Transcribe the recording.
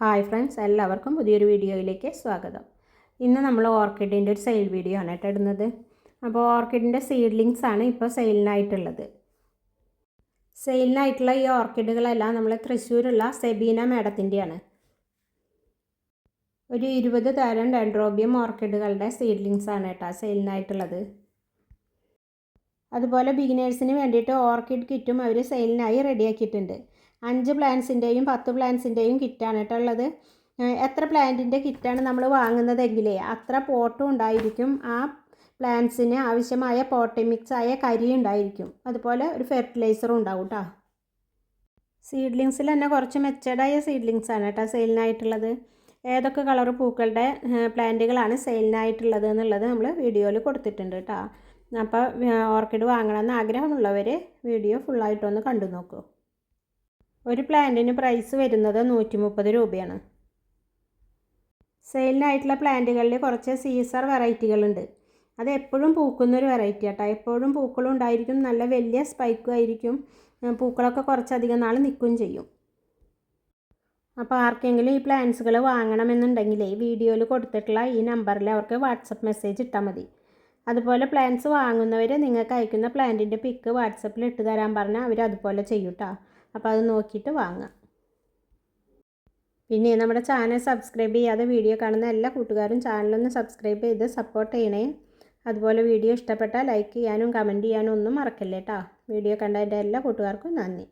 Hi friends എല്ലാവർക്കും പുതിയൊരു വീഡിയോയിലേക്ക് സ്വാഗതം. ഇന്ന് നമ്മൾ ഓർക്കിഡിന്റെ ഒരു സെയിൽ വീഡിയോ ആണ് കേട്ടോ ഇടുന്നത്. അപ്പോൾ ഓർക്കിഡിന്റെ സീഡ്ലിങ്സ് ആണ് ഇപ്പോൾ സെയിലിനായിട്ടുള്ളത്. സെയിലിനായിട്ടുള്ള ഈ ഓർക്കിഡുകളെല്ലാം നമ്മൾ തൃശ്ശൂരുള്ള സെബീന മേഡത്തിന്റെയാണ് ഒരു ഇരുപത് തരം ഡെൻഡ്രോബിയം ഓർക്കിഡുകളുടെ സീഡ്ലിങ്സ് ആണ് കേട്ടോ സെയിലിനായിട്ടുള്ളത്. അതുപോലെ ബിഗിനേഴ്സിന് വേണ്ടിയിട്ട് ഓർക്കിഡ് കിറ്റും അവർ സെയിലിനായി റെഡിയാക്കിയിട്ടുണ്ട്. അഞ്ച് പ്ലാന്റ്സിന്റെയും പത്ത് പ്ലാന്റ്സിന്റെയും കിറ്റാണ് കേട്ടോ എത്ര പ്ലാന്റിന്റെ കിറ്റാണ് നമ്മൾ വാങ്ങുന്നതെങ്കിലേ അത്ര പോട്ടും ഉണ്ടായിരിക്കും. ആ പ്ലാന്റ്സിന് ആവശ്യമായ പോട്ടി മിക്സ് ആയ കരി ഉണ്ടായിരിക്കും. അതുപോലെ ഒരു ഫെർട്ടിലൈസറും ഉണ്ടാവും കേട്ടോ. സീഡ്ലിങ്സിൽ തന്നെ കുറച്ച് മെച്ചേഡായ സീഡ്ലിങ്സ് ആണ് കേട്ടോ സെയിലിനായിട്ടുള്ളത്. ഏതൊക്കെ കളർ പൂക്കളുടെ പ്ലാന്റുകളാണ് സെയിലിനായിട്ടുള്ളത് എന്നുള്ളത് നമ്മൾ വീഡിയോയിൽ കൊടുത്തിട്ടുണ്ട് കേട്ടോ. അപ്പോൾ ഓർക്കിഡ് വാങ്ങണമെന്ന് ആഗ്രഹമുള്ളവർ വീഡിയോ ഫുള്ളായിട്ടൊന്ന് കണ്ടു നോക്കൂ. ഒരു പ്ലാന്റിന് പ്രൈസ് വരുന്നത് നൂറ്റി മുപ്പത് രൂപയാണ്. സെയിലിനായിട്ടുള്ള പ്ലാന്റുകളിൽ കുറച്ച് സീസർ വെറൈറ്റികളുണ്ട് അത് എപ്പോഴും പൂക്കുന്ന ഒരു വെറൈറ്റി ആട്ടോ. എപ്പോഴും പൂക്കളും ഉണ്ടായിരിക്കും. നല്ല വലിയ സ്പൈക്കും ആയിരിക്കും. പൂക്കളൊക്കെ കുറച്ചധികം നാൾ നിൽക്കുകയും ചെയ്യും. അപ്പോൾ ആർക്കെങ്കിലും ഈ പ്ലാന്റ്സുകൾ വാങ്ങണമെന്നുണ്ടെങ്കിൽ ഈ വീഡിയോയിൽ കൊടുത്തിട്ടുള്ള ഈ നമ്പറിൽ അവർക്ക് വാട്സപ്പ് മെസ്സേജ് ഇട്ടാൽ മതി. അതുപോലെ പ്ലാന്റ്സ് വാങ്ങുന്നവർ നിങ്ങൾക്ക് അയക്കുന്ന പ്ലാന്റിന്റെ പിക്ക് വാട്സപ്പിൽ ഇട്ട് തരാൻ പറഞ്ഞാൽ അവർ അതുപോലെ ചെയ്യും കേട്ടോ അപ്പോൾ അത് നോക്കിയിട്ട് വാങ്ങാം. പിന്നെ നമ്മുടെ ചാനൽ സബ്സ്ക്രൈബ് ചെയ്യാതെ വീഡിയോ കാണുന്ന എല്ലാ കൂട്ടുകാരും ചാനലൊന്ന് സബ്സ്ക്രൈബ് ചെയ്ത് സപ്പോർട്ട് ചെയ്യണേ. അതുപോലെ വീഡിയോ ഇഷ്ടപ്പെട്ടാൽ ലൈക്ക് ചെയ്യാനും കമന്റ് ചെയ്യാനും ഒന്നും മറക്കല്ലേട്ടോ വീഡിയോ കണ്ടതിന്റെ എല്ലാ കൂട്ടുകാർക്കും നന്ദി.